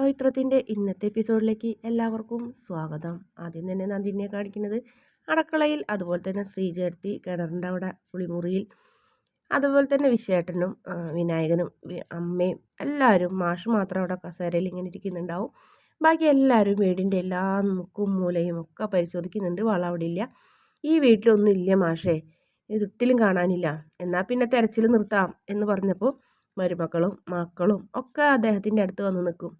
പവിത്രത്തിന്റെ ഇന്നത്തെ എപ്പിസോഡിലേക്ക് എല്ലാവർക്കും സ്വാഗതം ആദ്യം തന്നെ നന്ദിനെ കാണിക്കുന്നത് അടക്കളയിൽ അതുപോലെ തന്നെ ശ്രീചേർത്തി കിണറിന്റെ അവിടെ പുളിമുറിയിൽ അതുപോലെ തന്നെ വിശേട്ടനും വിനായകനും അമ്മയും എല്ലാവരും മാഷ് മാത്രം അവിടെ കസേരയിൽ ഇങ്ങനെ ഇരിക്കുന്നുണ്ടാവും ബാക്കി എല്ലാവരും വീടിന്റെ എല്ലാ മുക്കും മൂലയും ഒക്കെ പരിശോധിക്കുന്നുണ്ട് വളം അവിടെ ഇല്ല ഈ വീട്ടിലൊന്നും ഇല്ല മാഷേ ഇരുട്ടിലും കാണാനില്ല എന്നാൽ പിന്നെ തെരച്ചിൽ നിർത്താം എന്ന് പറഞ്ഞപ്പോൾ മരുമക്കളും മക്കളും ഒക്കെ അദ്ദേഹത്തിന്റെ അടുത്ത് വന്ന് നിൽക്കും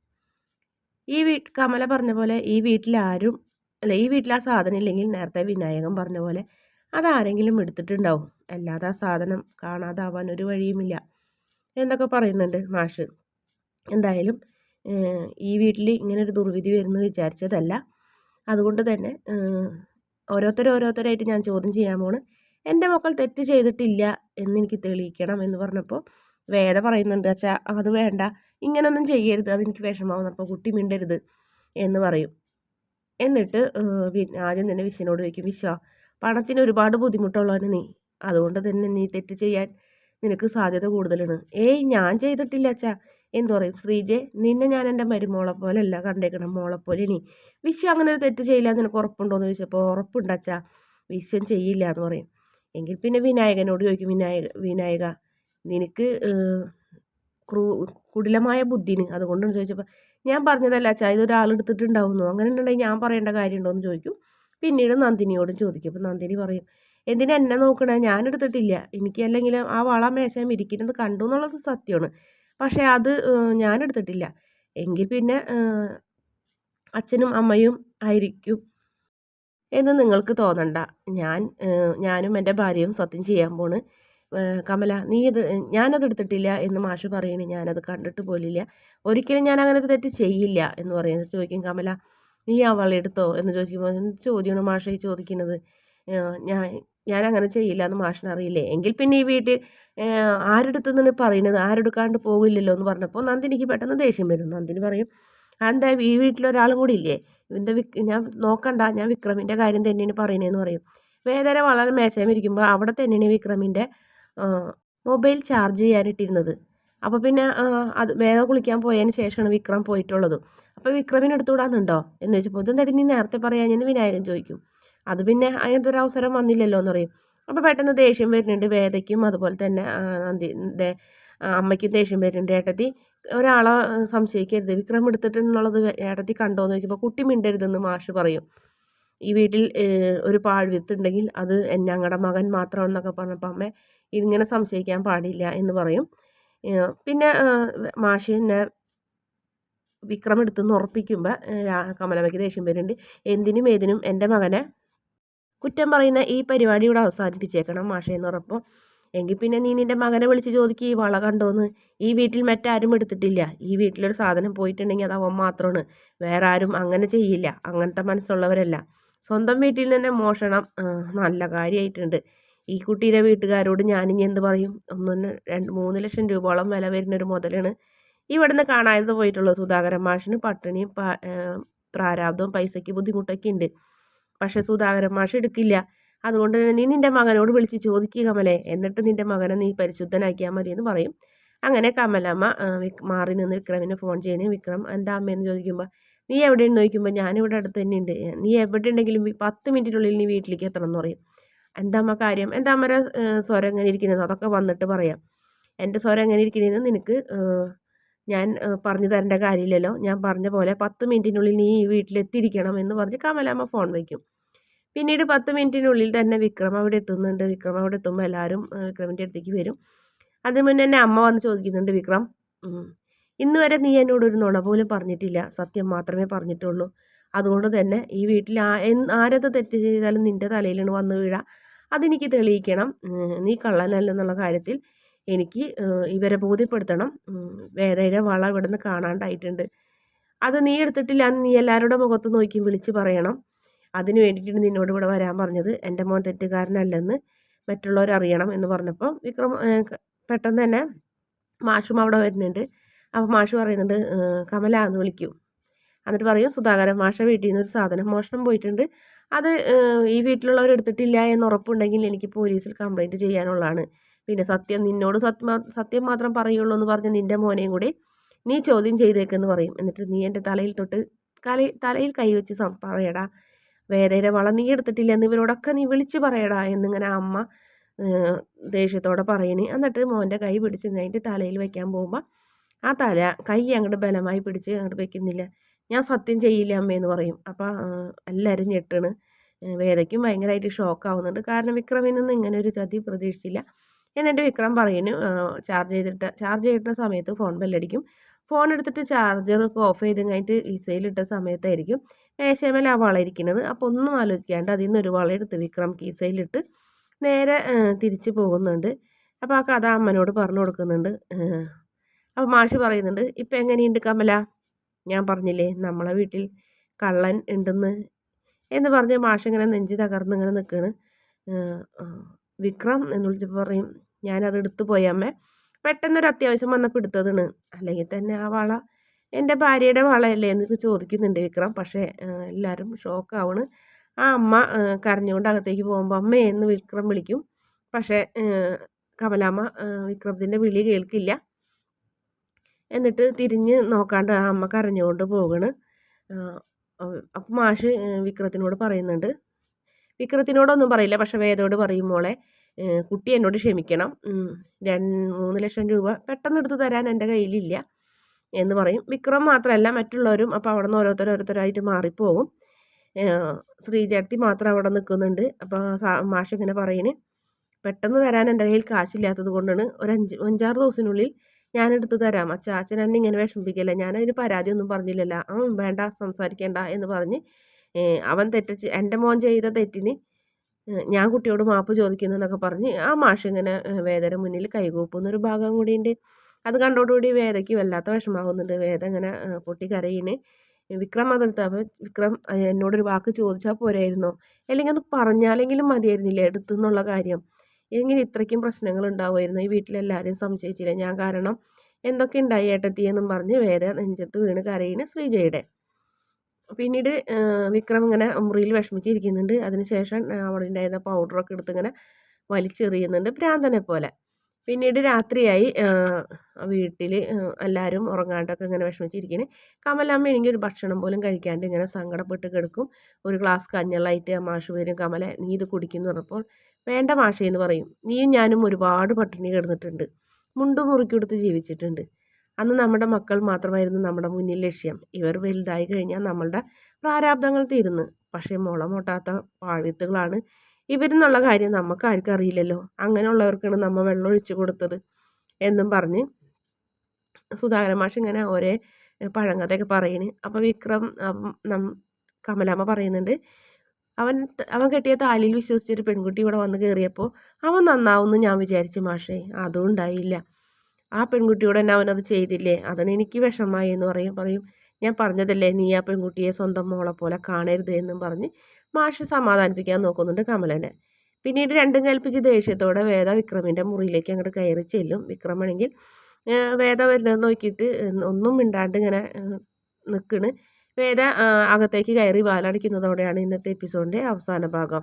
ഈ വീട്ട് കമല പറഞ്ഞ പോലെ ഈ വീട്ടിലാരും അല്ല ഈ വീട്ടിൽ ആ സാധനം ഇല്ലെങ്കിൽ നേരത്തെ വിനായകൻ പറഞ്ഞ പോലെ അതാരെങ്കിലും എടുത്തിട്ടുണ്ടാവും. അല്ലാതെ ആ സാധനം കാണാതാവാൻ ഒരു വഴിയുമില്ല എന്നൊക്കെ പറയുന്നുണ്ട് മാഷ്. എന്തായാലും ഈ വീട്ടിൽ ഇങ്ങനെ ഒരു ദുർവിധി വരുന്നു വിചാരിച്ചതല്ല. അതുകൊണ്ട് തന്നെ ഓരോരുത്തർ ഓരോരുത്തരായിട്ട് ഞാൻ ചോദ്യം ചെയ്യാൻ പോണ്. എന്റെ മക്കൾ തെറ്റ് ചെയ്തിട്ടില്ല എന്നെനിക്ക് തെളിയിക്കണം എന്ന് പറഞ്ഞപ്പോൾ വേദ പറയുന്നുണ്ട് അച്ഛാ അത് വേണ്ട. ഇങ്ങനൊന്നും ചെയ്യരുത്. അതെനിക്ക് വിഷമാവും അപ്പോൾ കുട്ടി മിണ്ടരുത്. എന്ന് പറയും. എന്നിട്ട് ആദ്യം തന്നെ വിശ്വനോട് ചോദിക്കും വിശ്വ പണത്തിന് ഒരുപാട് ബുദ്ധിമുട്ടുള്ളവന് നീ. അതുകൊണ്ട് തന്നെ നീ തെറ്റ് ചെയ്യാൻ നിനക്ക് സാധ്യത കൂടുതലാണ്. ഏയ് ഞാൻ ചെയ്തിട്ടില്ല അച്ഛാ. എന്ന് പറയും. ശ്രീജെ നിന്നെ ഞാൻ എന്റെ മരുമോളെ പോലെയല്ല കണ്ടേക്കണം. മോളെ പോലെ നീ. വിശ്വ അങ്ങനെ ഒരു തെറ്റ് ചെയ്യില്ല നിനക്ക് ഉറപ്പുണ്ടോ എന്ന് ചോദിച്ചപ്പോൾ ഉറപ്പുണ്ട് അച്ഛാ. വിശ്വം ചെയ്യില്ല എന്ന് പറയും. എങ്കിൽ പിന്നെ വിനായകനോട് ചോദിക്കും വിനായക വിനായക നിനക്ക് ക്രൂ കുടിലമായ ബുദ്ധിന്. അതുകൊണ്ടാണ് ചോദിച്ചപ്പോൾ ഞാൻ പറഞ്ഞതല്ല അച്ഛാ ഇതൊരാൾ എടുത്തിട്ടുണ്ടാവുന്നു. അങ്ങനെ ഉണ്ടെങ്കിൽ ഞാൻ പറയേണ്ട കാര്യമുണ്ടോ എന്ന് ചോദിക്കും. പിന്നീട് നന്ദിനിയോടും ചോദിക്കും. അപ്പം നന്ദിനി പറയും എന്തിനാ എന്നെ നോക്കണേ? ഞാൻ എടുത്തിട്ടില്ല. എനിക്ക് അല്ലെങ്കിൽ ആ വള മേശയും ഇരിക്കുന്നത് കണ്ടു എന്നുള്ളത് സത്യമാണ്. പക്ഷേ അത് ഞാൻ എടുത്തിട്ടില്ല. എങ്കിൽ പിന്നെ അച്ഛനും അമ്മയും ആയിരിക്കും എന്ന് നിങ്ങൾക്ക് തോന്നണ്ട. ഞാൻ ഞാനും എന്റെ ഭാര്യയും സത്യം ചെയ്യാൻ പോണ്. കമല നീ ഇത് ഞാനത് എടുത്തിട്ടില്ല എന്ന് മാഷ് പറയണേ. ഞാനത് കണ്ടിട്ട് പോലില്ല. ഒരിക്കലും ഞാൻ അങ്ങനെ ഒരു തെറ്റ് ചെയ്യില്ല എന്ന് പറയുന്നത് ചോദിക്കും കമല നീ ആ എടുത്തോ? എന്ന് ചോദിക്കുമ്പോൾ ചോദ്യമാണ് മാഷ് ചോദിക്കുന്നത്? ഞാൻ ഞാൻ അങ്ങനെ ചെയ്യില്ല എന്ന് മാഷിന് അറിയില്ലേ. എങ്കിൽ പിന്നെ ഈ വീട്ടിൽ ആരെടുത്തുനിന്ന് പറയുന്നത് ആരെടുക്കാണ്ട് പോകില്ലല്ലോ? എന്ന് പറഞ്ഞപ്പോൾ നന്ദിനിക്ക് പെട്ടെന്ന് ദേഷ്യം വരും. നന്ദിനി പറയും എന്താ ഈ വീട്ടിലൊരാളും കൂടി ഇല്ലേ? ഇതിന്റെ വിക് ഞാൻ നോക്കണ്ട ഞാൻ വിക്രമിന്റെ കാര്യം തന്നെയാണ് പറയുന്നതെന്ന് പറയും. വേദന വളരെ മേശയം ഇരിക്കുമ്പോൾ അവിടെ തന്നെയാണ് വിക്രമിന്റെ മൊബൈൽ ചാർജ് ചെയ്യാനിട്ടിരുന്നത് അപ്പോൾ പിന്നെ അത് വേഗം കുളിക്കാൻ പോയതിന് ശേഷമാണ് വിക്രം പോയിട്ടുള്ളത്. അപ്പോൾ വിക്രമിന് എടുത്തുകൂടാന്നുണ്ടോ എന്ന് ചോദിച്ചപ്പോൾ ഇതെന്താടി നീ നേരത്തെ പറയാൻ ഞാൻ വിനായകൻ ചോദിക്കും. അത് പിന്നെ അങ്ങനത്തെ ഒരു അവസരം വന്നില്ലല്ലോ എന്ന് പറയും. അപ്പോൾ പെട്ടെന്ന് ദേഷ്യം വരുന്നുണ്ട് വേദയ്ക്കും അതുപോലെ തന്നെ അമ്മയ്ക്കും ദേഷ്യം വരുന്നുണ്ട്. ഏട്ടത്തി ഒരാളെ സംശയിക്കരുത്. വിക്രം എടുത്തിട്ടുള്ളത് ഏട്ടത്തി കണ്ടോ എന്ന് ചോദിക്കുമ്പോൾ കുട്ടി മിണ്ടരുതെന്ന് മാഷ് പറയും. ഈ വീട്ടിൽ ഒരു പാഴ്വിത്തുണ്ടെങ്കിൽ അത് ഞങ്ങളുടെ മകൻ മാത്രമാണെന്നൊക്കെ പറഞ്ഞപ്പോൾ അമ്മ ഇങ്ങനെ സംശയിക്കാൻ പാടില്ല എന്ന് പറയും. പിന്നെ മാഷിനെ വിക്രം ഉറപ്പിക്കുമ്പോൾ കമലമ്മയ്ക്ക് ദേഷ്യം വരുന്നുണ്ട്. എന്തിനും ഏതിനും എന്റെ മകനെ കുറ്റം പറയുന്ന ഈ പരിപാടി ഇവിടെ അവസാനിപ്പിച്ചേക്കണം മാഷേന്ന് പറഞ്ഞപ്പോൾ എങ്കിൽ പിന്നെ നീ നിന്റെ മകനെ വിളിച്ച് ചോദിക്കുക ഈ വള കണ്ടോന്ന്? ഈ വീട്ടിൽ മറ്റാരും എടുത്തിട്ടില്ല. ഈ വീട്ടിലൊരു സാധനം പോയിട്ടുണ്ടെങ്കിൽ അത് അവൻ മാത്രമാണ്. വേറെ ആരും അങ്ങനെ ചെയ്യില്ല. അങ്ങനത്തെ മനസ്സുള്ളവരല്ല. സ്വന്തം വീട്ടിൽ നിന്ന് മോഷണം നല്ല കാര്യമായിട്ടുണ്ട് ഈ കുട്ടിയുടെ വീട്ടുകാരോട് ഞാനിനി എന്ത് പറയും? ഒന്നിന് രണ്ട് മൂന്ന് ലക്ഷം രൂപയോളം വില വരുന്നൊരു മുതലാണ് ഇവിടുന്ന് കാണാതെ പോയിട്ടുള്ള സുധാകരൻ മാഷിന് പട്ടിണിയും പ്രാരാബ്ദവും പൈസയ്ക്ക് ബുദ്ധിമുട്ടൊക്കെ ഉണ്ട്. പക്ഷേ സുധാകരൻ മാഷ് എടുക്കില്ല. അതുകൊണ്ട് തന്നെ നീ നിന്റെ മകനോട് വിളിച്ച് ചോദിക്കുക കമലേ. എന്നിട്ട് നിന്റെ മകനെ നീ പരിശുദ്ധനാക്കിയാൽ മതി എന്ന് പറയും. അങ്ങനെ കമലമ്മ മാറി നിന്ന് വിക്രമിന് ഫോൺ ചെയ്യുന്നു വിക്രം എന്താ അമ്മയെന്ന് ചോദിക്കുമ്പോൾ നീ എവിടെയെന്ന് ചോദിക്കുമ്പോൾ ഞാനിവിടെ അടുത്ത് തന്നെ ഉണ്ട്. നീ എവിടെ ഉണ്ടെങ്കിലും പത്ത് മിനിറ്റിനുള്ളിൽ നീ വീട്ടിലേക്ക് എത്തണം എന്ന് പറയും. എന്താ അമ്മ കാര്യം? എന്താ അമ്മയുടെ സ്വരം എങ്ങനെ ഇരിക്കുന്നത് അതൊക്കെ വന്നിട്ട് പറയാം. എന്റെ സ്വരം എങ്ങനെ ഇരിക്കുന്നതെന്ന് നിനക്ക് ഞാൻ പറഞ്ഞു തരേണ്ട കാര്യമില്ലല്ലോ. ഞാൻ പറഞ്ഞ പോലെ പത്ത് മിനിറ്റിനുള്ളിൽ നീ ഈ വീട്ടിലെത്തിയിരിക്കണം എന്ന് പറഞ്ഞ് കമലാമ്മ ഫോൺ വയ്ക്കും. പിന്നീട് പത്ത് മിനിറ്റിനുള്ളിൽ തന്നെ വിക്രം അവിടെ എത്തുന്നുണ്ട്. വിക്രം അവിടെ എത്തുമ്പോൾ എല്ലാവരും വിക്രമിന്റെ അടുത്തേക്ക് വരും. അതിന് മുന്നേ തന്നെ അമ്മ വന്ന് ചോദിക്കുന്നുണ്ട് വിക്രം ഇന്ന് വരെ നീ എന്നോട് ഒരു നുണ പോലും പറഞ്ഞിട്ടില്ല. സത്യം മാത്രമേ പറഞ്ഞിട്ടുള്ളൂ. അതുകൊണ്ട് തന്നെ ഈ വീട്ടിൽ ആരത് തെറ്റ് ചെയ്താലും നിന്റെ തലയിലാണ് വന്ന് വീഴ. അതെനിക്ക് തെളിയിക്കണം. നീ കള്ളനല്ലെന്നുള്ള കാര്യത്തിൽ എനിക്ക് ഇവരെ ബോധ്യപ്പെടുത്തണം. വേദയുടെ വള ഇവിടുന്ന് കാണാണ്ടായിട്ടുണ്ട്. അത് നീ എടുത്തിട്ടില്ല നീ എല്ലാവരുടെ മുഖത്ത് നോക്കി വിളിച്ച് പറയണം. അതിന് വേണ്ടിയിട്ട് നിന്നോട് ഇവിടെ വരാൻ പറഞ്ഞത്. എന്റെ മോൻ തെറ്റുകാരനല്ലെന്ന് മറ്റുള്ളവർ അറിയണം എന്ന് പറഞ്ഞപ്പോൾ വിക്രം പെട്ടെന്ന് തന്നെ മാഷും അവിടെ വരുന്നുണ്ട്. അപ്പോൾ മാഷ് പറയുന്നുണ്ട് കമല എന്ന് വിളിക്കും. എന്നിട്ട് പറയും സുധാകരൻ മാഷ വീട്ടിൽ നിന്ന് ഒരു സാധനം മോഷണം പോയിട്ടുണ്ട്. അത് ഈ വീട്ടിലുള്ളവർ എടുത്തിട്ടില്ല എന്ന് ഉറപ്പുണ്ടെങ്കിൽ എനിക്ക് പോലീസിൽ കംപ്ലയിന്റ് ചെയ്യാനുള്ളതാണ്. പിന്നെ സത്യം നിന്നോട് സത്യം മാത്രം പറയുള്ളൂ എന്ന് പറഞ്ഞ് നിന്റെ മോനെയും കൂടി നീ ചോദ്യം ചെയ്തേക്കെന്ന് പറയും. എന്നിട്ട് നീ എന്റെ തലയിൽ തൊട്ട് തലയിൽ കൈവച്ച് പറയടാ വേദയുടെ വളം നീ എടുത്തിട്ടില്ല എന്ന് ഇവരോടൊക്കെ നീ വിളിച്ച് പറയടാ എന്നിങ്ങനെ അമ്മ ദേഷ്യത്തോടെ പറയണേ. എന്നിട്ട് മോന്റെ കൈ പിടിച്ച് കഴിഞ്ഞിട്ട് തലയിൽ വെക്കാൻ പോകുമ്പോൾ ആ തല കൈ അങ്ങോട്ട് ബലമായി പിടിച്ച് അങ്ങോട്ട് വെക്കുന്നില്ല. ഞാൻ സത്യം ചെയ്യില്ല അമ്മയെന്ന് പറയും. അപ്പോൾ എല്ലാവരും ഞെട്ടണ്. വേദയ്ക്കും ഭയങ്കരമായിട്ട് ഷോക്ക് ആവുന്നുണ്ട് കാരണം വിക്രമിൽ നിന്ന് ഇങ്ങനെ ഒരു ചതി പ്രതീക്ഷിച്ചില്ല. എന്നിട്ട് വിക്രം പറയുന്നു ചാർജ് ചെയ്തിട്ട് ചാർജ് ചെയ്തിട്ട സമയത്ത് ഫോൺ ബെല്ലടിക്കും ഫോൺ എടുത്തിട്ട് ചാർജറൊക്കെ ഓഫ് ചെയ്ത് കഴിഞ്ഞിട്ട് ഈസയിലിട്ട സമയത്തായിരിക്കും മേശമേൽ ആ വള ഇരിക്കുന്നത്. അപ്പോൾ ഒന്നും ആലോചിക്കാണ്ട് അതിൽ നിന്ന് ഒരു വള എടുത്ത് വിക്രം കീസയിലിട്ട് നേരെ തിരിച്ച് പോകുന്നുണ്ട്. അപ്പോൾ ആ കഥ അമ്മനോട് പറഞ്ഞു കൊടുക്കുന്നുണ്ട്. അപ്പോൾ മാഷ് പറയുന്നുണ്ട് ഇപ്പം എങ്ങനെയുണ്ട് കമല? ഞാൻ പറഞ്ഞില്ലേ നമ്മളെ വീട്ടിൽ കള്ളൻ ഉണ്ടെന്ന് എന്ന് പറഞ്ഞ് മാഷ് ഇങ്ങനെ നെഞ്ച് തകർന്ന് ഇങ്ങനെ നിൽക്കുകയാണ് വിക്രം എന്ന് വിളിച്ചപ്പോൾ പറയും. ഞാനത് എടുത്തു പോയമ്മേ പെട്ടെന്നൊരു അത്യാവശ്യം വന്നപ്പോൾ എടുത്തതാണ്. അല്ലെങ്കിൽ തന്നെ ആ വള എന്റെ ഭാര്യയുടെ വളയല്ലേ എന്നൊക്കെ ചോദിക്കുന്നുണ്ട് വിക്രം. പക്ഷേ എല്ലാവരും ഷോക്കാവണ് ആ അമ്മ കരഞ്ഞുകൊണ്ട് അകത്തേക്ക് പോകുമ്പോൾ അമ്മേ എന്ന് വിക്രം വിളിക്കും. പക്ഷേ കമലാമ്മ വിക്രത്തിന്റെ വിളി കേൾക്കില്ല. എന്നിട്ട് തിരിഞ്ഞ് നോക്കാണ്ട് ആ അമ്മ കരഞ്ഞുകൊണ്ട് പോകണ്. അപ്പം മാഷ് വിക്രത്തിനോട് പറയുന്നുണ്ട്. വിക്രത്തിനോടൊന്നും പറയില്ല പക്ഷെ വേദയോട് പറയും മോളെ കുട്ടി എന്നോട് ക്ഷമിക്കണം. രണ്ട് മൂന്ന് ലക്ഷം രൂപ പെട്ടെന്ന് എടുത്ത് തരാൻ എന്റെ കയ്യിലില്ല. എന്ന് പറയും. വിക്രം മാത്രമല്ല മറ്റുള്ളവരും അപ്പോൾ അവിടെ നിന്ന് ഓരോരുത്തർ ഓരോരുത്തരായിട്ട് മാറിപ്പോകും ശ്രീചേട്ടത്തി മാത്രം അവിടെ നിൽക്കുന്നുണ്ട്. അപ്പോൾ മാഷ് ഇങ്ങനെ പറയുന്നത് പെട്ടെന്ന് തരാൻ എന്റെ കയ്യിൽ കാശില്ലാത്തത് കൊണ്ടാണ് ഒരു അഞ്ച് അഞ്ചാറ് ദിവസത്തിനുള്ളിൽ ഞാനെടുത്ത് തരാം. അച്ഛൻ എന്നെ ഇങ്ങനെ വിഷമിപ്പിക്കില്ല? ഞാനതിന് പരാതിയൊന്നും പറഞ്ഞില്ലല്ലോ. ആ വേണ്ട സംസാരിക്കേണ്ട എന്ന് പറഞ്ഞ് അവൻ തെറ്റിച്ച് എന്റെ മോൻ ചെയ്ത തെറ്റിന് ഞാൻ കുട്ടിയോട് മാപ്പ് ചോദിക്കുന്നു എന്നൊക്കെ പറഞ്ഞ് ആ മാഷ് ഇങ്ങനെ വേദന മുന്നിൽ കൈകൂപ്പുന്നൊരു ഭാഗം കൂടിയുണ്ട്. അത് കണ്ടോടുകൂടി വേദയ്ക്ക് വല്ലാത്ത വിഷമാകുന്നുണ്ട് വേദ ഇങ്ങനെ പൊട്ടി കരയിന് വിക്രം അതെടുത്ത് അപ്പം വിക്രം എന്നോടൊരു വാക്ക് ചോദിച്ചാൽ പോരായിരുന്നോ? അല്ലെങ്കിൽ ഒന്ന് പറഞ്ഞാലെങ്കിലും മതിയായിരുന്നില്ലേ? എടുത്തു എന്നുള്ള കാര്യം. എങ്ങനെ ഇത്രയ്ക്കും പ്രശ്നങ്ങൾ ഉണ്ടാവുമായിരുന്നു? ഈ വീട്ടിലെല്ലാവരും സംശയിച്ചില്ല? ഞാൻ കാരണം എന്തൊക്കെ ഉണ്ടായി ഏട്ടത്തി എന്നും പറഞ്ഞ് വേദ നെഞ്ചത്ത് വീണ് കരയിന് ശ്രീജയുടെ. പിന്നീട് വിക്രം ഇങ്ങനെ മുറിയിൽ വിഷമിച്ചിരിക്കുന്നുണ്ട്. അതിനുശേഷം അവിടെ ഉണ്ടായിരുന്ന പൗഡറൊക്കെ എടുത്ത് ഇങ്ങനെ വലിച്ചെറിയുന്നുണ്ട് ഭ്രാന്തനെ പോലെ. പിന്നീട് രാത്രിയായി വീട്ടിൽ എല്ലാവരും ഉറങ്ങാണ്ടൊക്കെ ഇങ്ങനെ വിഷമിച്ചിരിക്കുന്നു കമലമ്മ എനിക്ക് ഒരു ഭക്ഷണം പോലും കഴിക്കാണ്ട് ഇങ്ങനെ സങ്കടപ്പെട്ട് കിടക്കും. ഒരു ഗ്ലാസ് കഞ്ഞളായിട്ട് മാഷ് വരും. കമല നീ ഇത് കുടിക്കുന്നു പറഞ്ഞപ്പോൾ വേണ്ട മാഷേ എന്ന് പറയും. നീയും ഞാനും ഒരുപാട് പട്ടിണി കിടന്നിട്ടുണ്ട്. മുണ്ടും മുറുക്കി ജീവിച്ചിട്ടുണ്ട്. അന്ന് നമ്മുടെ മക്കൾ മാത്രമായിരുന്നു നമ്മുടെ മുന്നിൽ ലക്ഷ്യം. ഇവർ വലുതായി കഴിഞ്ഞാൽ നമ്മളുടെ പ്രാരാബ്ദങ്ങൾ തീരുന്നു പക്ഷേ മുളമൊട്ടാത്ത പാഴ്വിത്തുകളാണ് ഇവരെന്നുള്ള കാര്യം നമുക്ക് ആർക്കും അറിയില്ലല്ലോ. അങ്ങനെയുള്ളവർക്കാണ് നമ്മൾ വെള്ളം ഒഴിച്ചു കൊടുത്തത് എന്നും പറഞ്ഞ് സുധാകരൻ മാഷ് ഇങ്ങനെ ഒരേ പഴങ്കഥയൊക്കെ പറയണ്. അപ്പോൾ വിക്രം നം കമലാമ്മ പറയുന്നുണ്ട് അവൻ അവൻ കെട്ടിയ താലിയിൽ വിശ്വസിച്ചൊരു പെൺകുട്ടി ഇവിടെ വന്ന് കയറിയപ്പോൾ അവൻ നന്നാവുമെന്ന് ഞാൻ വിചാരിച്ചു മാഷേ അതും ഉണ്ടായില്ല. ആ പെൺകുട്ടിയോട് തന്നെ അവനത് ചെയ്തില്ലേ? അതാണ് എനിക്ക് വിഷമമായി എന്ന് പറയും. പറയും ഞാൻ പറഞ്ഞതല്ലേ നീ ആ പെൺകുട്ടിയെ സ്വന്തം മോളെ പോലെ കാണരുത് എന്നും പറഞ്ഞ് മാഷ് സമാധാനിപ്പിക്കാൻ നോക്കുന്നുണ്ട് കമലനെ. പിന്നീട് രണ്ടും കൽപ്പിച്ച് ദേഷ്യത്തോടെ വേദ വിക്രമിന്റെ മുറിയിലേക്ക് അങ്ങോട്ട് കയറി ചെല്ലും. വിക്രമാണെങ്കിൽ വേദ വരുന്നത് നോക്കിയിട്ട് ഒന്നും മിണ്ടാണ്ട് ഇങ്ങനെ നിൽക്കണ് വേദ അകത്തേക്ക് കയറി വാലടിക്കുന്നതോടെയാണ് ഇന്നത്തെ എപ്പിസോഡിന്റെ അവസാന ഭാഗം.